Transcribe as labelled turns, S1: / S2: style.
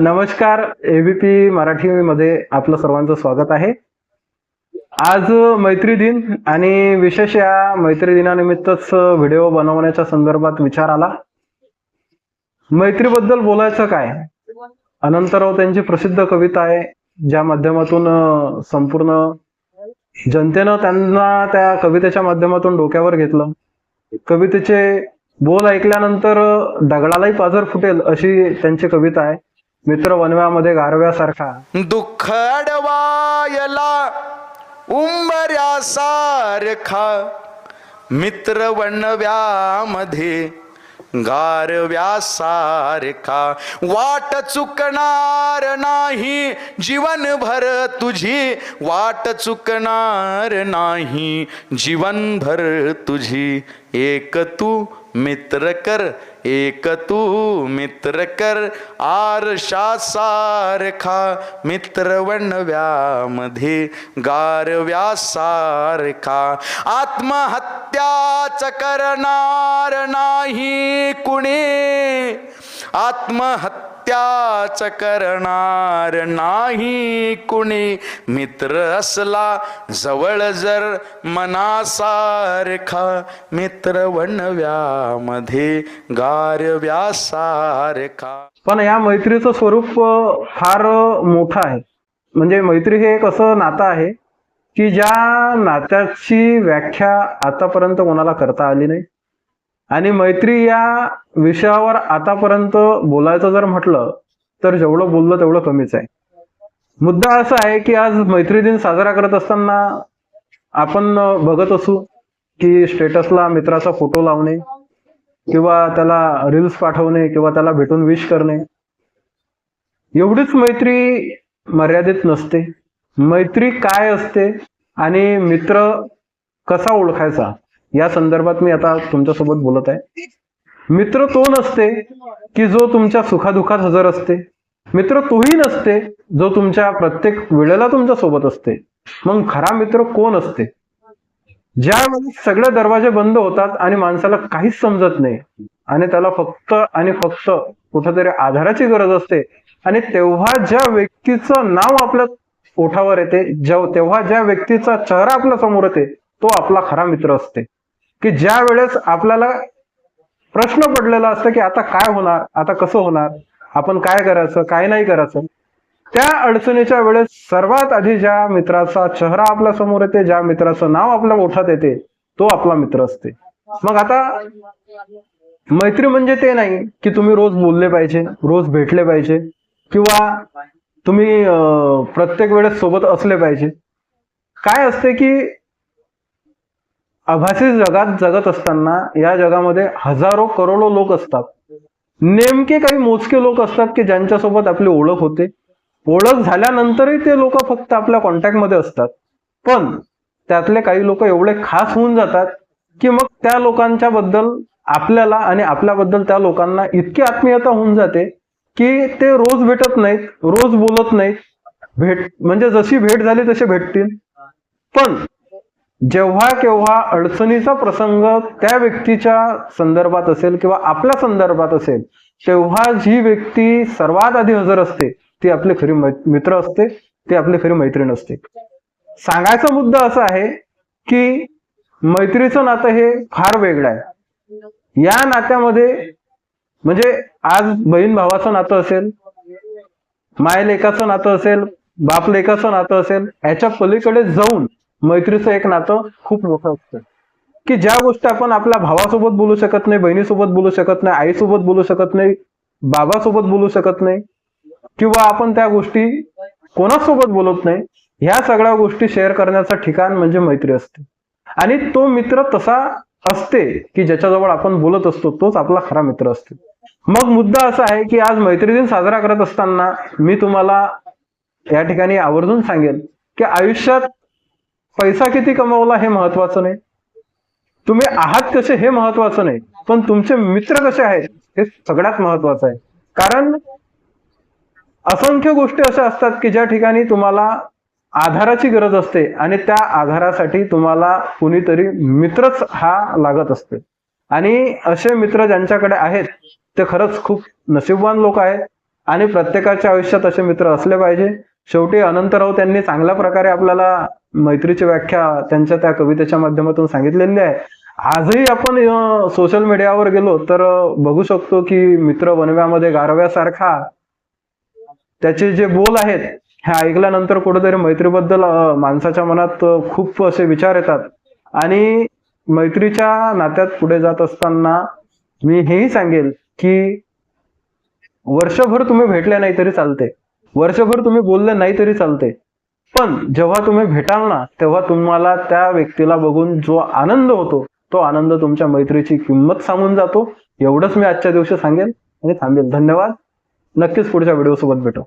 S1: नमस्कार एबीपी मराठी मध्ये आपलं सर्वांचं स्वागत आहे. आज मैत्री दिन आणि विशेष या मैत्री दिनानिमित्तच व्हिडिओ बनवण्याच्या संदर्भात विचार आला. मैत्रीबद्दल बोलायचं काय? अनंतराव त्यांची प्रसिद्ध कविता आहे ज्या माध्यमातून संपूर्ण जनतेनं त्यांना त्या कवितेच्या माध्यमातून डोक्यावर घेतलं. कवितेचे बोल ऐकल्यानंतर दगडालाही पाझर फुटेल अशी त्यांची कविता आहे. मित्र वनव्यामध्ये गारव्यासारखा.
S2: दुःख अडवायला उंबऱ्यासारखा. मित्र वनव्यामध्ये गारव्यासारखा. वाट चुकणार नाही जीवनभर तुझी. वाट चुकणार नाही जीवनभर तुझी. एक तू मित्र कर एक तू मित्र कर। आरशा सारखा मित्र वणव्यामध्ये गारव्या सारखा। आत्महत्याच करणार नाही कुणी। त्याच करणार नाही कुणी. मित्र असला जवळ जर मनासारखा. मित्र वणव्यामध्ये गारव्या सारखा
S1: पण या मैत्रीचं स्वरूप फार मोठं आहे. म्हणजे मैत्री हे एक असं नातं आहे की ज्या नात्याची व्याख्या आतापर्यंत कोणाला करता आली नाही. आणि मैत्री या विषयावर आतापर्यंत बोलायचं जर म्हटलं तर जेवढं बोललं तेवढं कमीच आहे. मुद्दा असा आहे की आज मैत्री दिन साजरा करत असताना आपण बघत असू की स्टेटसला मित्राचा फोटो लावणे किंवा त्याला रील्स पाठवणे किंवा त्याला भेटून विश करणे. एवढीच मैत्री मर्यादित नसते. मैत्री काय असते आणि मित्र कसा ओळखायचा? या संदर्भात मी आता तुमच्यासोबत बोलत आहे. मित्र तो नसते की जो तुमच्या सुखादुखात हजर असते. मित्र तोही नसते जो तुमच्या प्रत्येक वेळेला तुमच्यासोबत असते. मग खरा मित्र कोण असते? ज्यावेळी सगळे दरवाजे बंद होतात आणि माणसाला काहीच समजत नाही आणि त्याला फक्त आणि फक्त कुठेतरी आधाराची गरज असते आणि तेव्हा ज्या व्यक्तीचं नाव आपल्या ओठावर येते जेव्हा तेव्हा ज्या व्यक्तीचा चेहरा आपल्यासमोर येते तो आपला खरा मित्र असते. की ज्या वेळेस आपल्याला प्रश्न पडलेला असतं की आता काय होणार आता कसं होणार आपण काय करायचं काय नाही करायचं त्या अडचणीच्या वेळेस सर्वात आधी ज्या मित्राचा चेहरा आपल्यासमोर येते ज्या मित्राचं नाव आपल्या ओठात येते तो आपला मित्र असते. मग आता मैत्री म्हणजे ते नाही की तुम्ही रोज बोलले पाहिजे रोज भेटले पाहिजे किंवा तुम्ही प्रत्येक वेळेस सोबत असले पाहिजे. काय असते की आभासी जगात जगत असताना या जगामध्ये हजारो करोडो लोक असतात. नेमके काही मोजके लोक असतात की ज्यांच्यासोबत आपली ओळख होते. ओळख झाल्यानंतरही ते लोक फक्त आपल्या कॉन्टॅक्टमध्ये असतात. पण त्यातले काही लोक एवढे खास होऊन जातात की मग त्या लोकांच्या बद्दल आपल्याला आणि आपल्याबद्दल त्या लोकांना इतकी आत्मीयता होऊन जाते की ते रोज भेटत नाहीत रोज बोलत नाहीत. भेट म्हणजे जशी भेट झाली तसे भेटतील. पण जेव्हा केव्हा अडचणीचा प्रसंग त्या व्यक्तीच्या संदर्भात असेल किंवा आपल्या संदर्भात असेल तेव्हा जी व्यक्ती सर्वात आधी हजर असते ती आपली खरी मित्र असते ती आपली खरी मैत्रीण असते. सांगायचा मुद्दा असा आहे की मैत्रीचं नातं हे फार वेगळं आहे. या नात्यामध्ये म्हणजे आज बहीण भावाचं नातं असेल माय लेखाचं नातं असेल बाप लेखाचं नातं असेल याच्या पलीकडे जाऊन मैत्रीचं एक नातं खूप मोठं असतं. की ज्या गोष्टी आपण आपल्या भावासोबत बोलू शकत नाही बहिणीसोबत बोलू शकत नाही आईसोबत बोलू शकत नाही बाबासोबत बोलू शकत नाही किंवा आपण त्या गोष्टी कोणासोबत बोलत नाही ह्या सगळ्या गोष्टी शेअर करण्याचं ठिकाण म्हणजे मैत्री असते. आणि तो मित्र तसा असते की ज्याच्याजवळ आपण बोलत असतो तोच आपला खरा मित्र असतो. मग मुद्दा असा आहे की आज मैत्री दिन साजरा करत असताना मी तुम्हाला या ठिकाणी आवर्जून सांगेन की आयुष्यात पैसा किती कमावला हे महत्वाचं नाही. तुम्ही आहात कसे हे महत्वाचं नाही. पण तुमचे मित्र कसे आहेत हे सगळ्यात महत्वाचं आहे. कारण असंख्य गोष्टी अशा असतात की ज्या ठिकाणी तुम्हाला आधाराची गरज असते आणि त्या आधारासाठी तुम्हाला कुणीतरी मित्रच हा लागत असते. आणि असे मित्र ज्यांच्याकडे आहेत ते खरंच खूप नशीबवान लोक आहेत. आणि प्रत्येकाच्या आयुष्यात असे मित्र असले पाहिजे. शेवटी अनंतराव त्यांनी चांगल्या प्रकारे आपल्याला मैत्रीची व्याख्या त्यांच्या त्या कवितेच्या माध्यमातून सांगितलेली आहे. आजही आपण सोशल मीडियावर गेलो तर बघू शकतो की मित्र वनव्यामध्ये गारव्यासारखा त्याचे जे बोल आहेत हे ऐकल्यानंतर कुठेतरी मैत्रीबद्दल माणसाच्या मनात खूप असे विचार येतात. आणि मैत्रीच्या नात्यात पुढे जात असताना मी हेही सांगेल की वर्षभर तुम्ही भेटले नाही तरी चालते वर्षभर तुम्ही बोलले नाही तरी चालते. पण जेव्हा तुम्ही भेटाल ना तेव्हा तुम्हाला त्या व्यक्तीला बघून जो आनंद होतो तो आनंद तुमच्या मैत्रीची किंमत सांगून जातो. एवढंच मी आजच्या दिवशी सांगेल आणि थांबेल. धन्यवाद. नक्कीच पुढच्या व्हिडिओ सोबत भेटू.